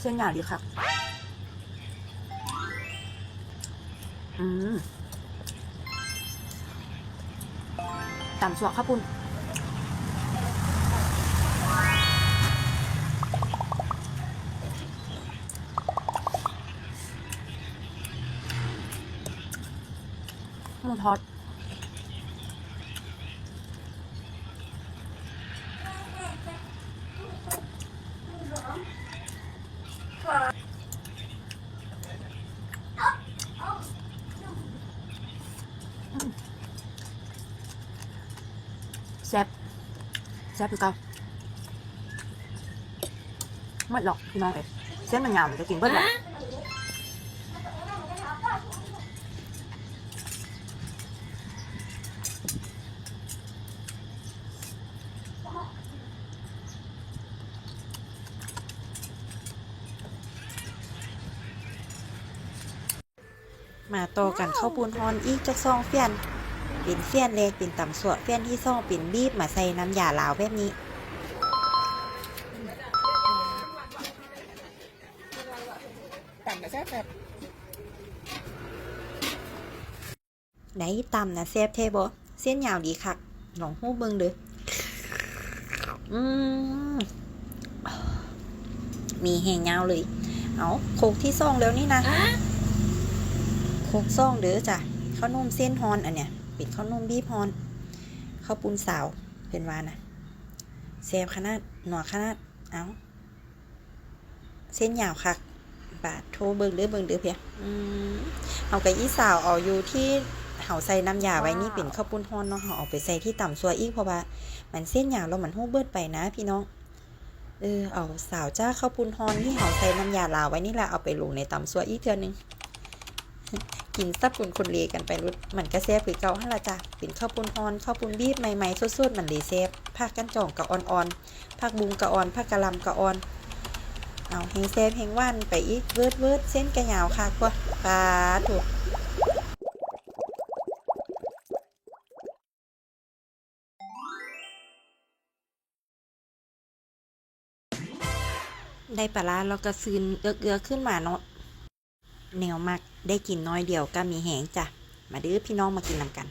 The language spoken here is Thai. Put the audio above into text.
เส้นใหญ่ดีครับอืมต่ำสวกข้าวปุ้นหมูทอด แซ่บแซ่บคือเก่าไม่หรอกพี่น้องเอ๋เส้นมันยาวมันจะกินเบิ้ลแหละ มาต่อกันข้าวปูนฮอนอีกจักซองเฟียนเป็นเฟี้ยนเล็กเป็นต่ำสวเฟี้ยนที่ซ่องเป็นบีบมาใส่น้ำยาลาวแบบนี้ต่ำแต่แซ่บแบบไหนตำนะแซ่บเทบเส้นยาวดีคักลองหู้เบิ่งเด้ออืมมีแหงยาวเลย เอาโคกที่ซ่องแล้วนี่นะ โคกซ่องเด้อจ้ะข้าวนุ่มเส้นฮอนอันเนี้ยเป็นข้าวนุ่มบีบฮอนข้าวปุ้นสาวเป็นวานะแซบขนาดหนวขนาดเอาเส้นยาวคักบาทโทรเบิ่งเด้อเบิ่งเด้อเพียอเอากับอีสาวเอาอยู่ที่เฮาใส่น้ำยาไว้นี่เป็นข้าวปุ้นฮอนเนาะเฮาเอาไปใส่ที่ต่ำซัวอีกเพราะว่ามันเส้นยาวแล้วมันหู้เบิดไปนะ พี่น้องเออเอาสาวจ้าข้าวปุ้นฮอนที่เฮาใส่น้ำยาลาไว้นี่แหละเอาไปลงในต่ำซัวอีกเทือนึง กินซับปุนคนเลกันไปรุดมันก็แซ่บคือเก่าหั่นละจ้ะเป็นข้าวปุ้นฮ้อนข้าวปุ้นบีบใหม่ๆสดๆมันเลยแซ่บภาคกันจ่องกะอ่อนๆภาคบุงกะอ่อนภาคกะลำกะอ่อนเอาเฮงเซฟเฮงว่านไปอีกเวิร์ดเวิร์ดเส้นกระยาวค่ะกว่าปลาถูกได้ปลาร้าแล้วก็ซึนเอือๆขึ้นมาเนาะ แนวมักได้กินน้อยเดียวก็มีแหงจ้ะ มาดื้อพี่น้องมากินนำกัน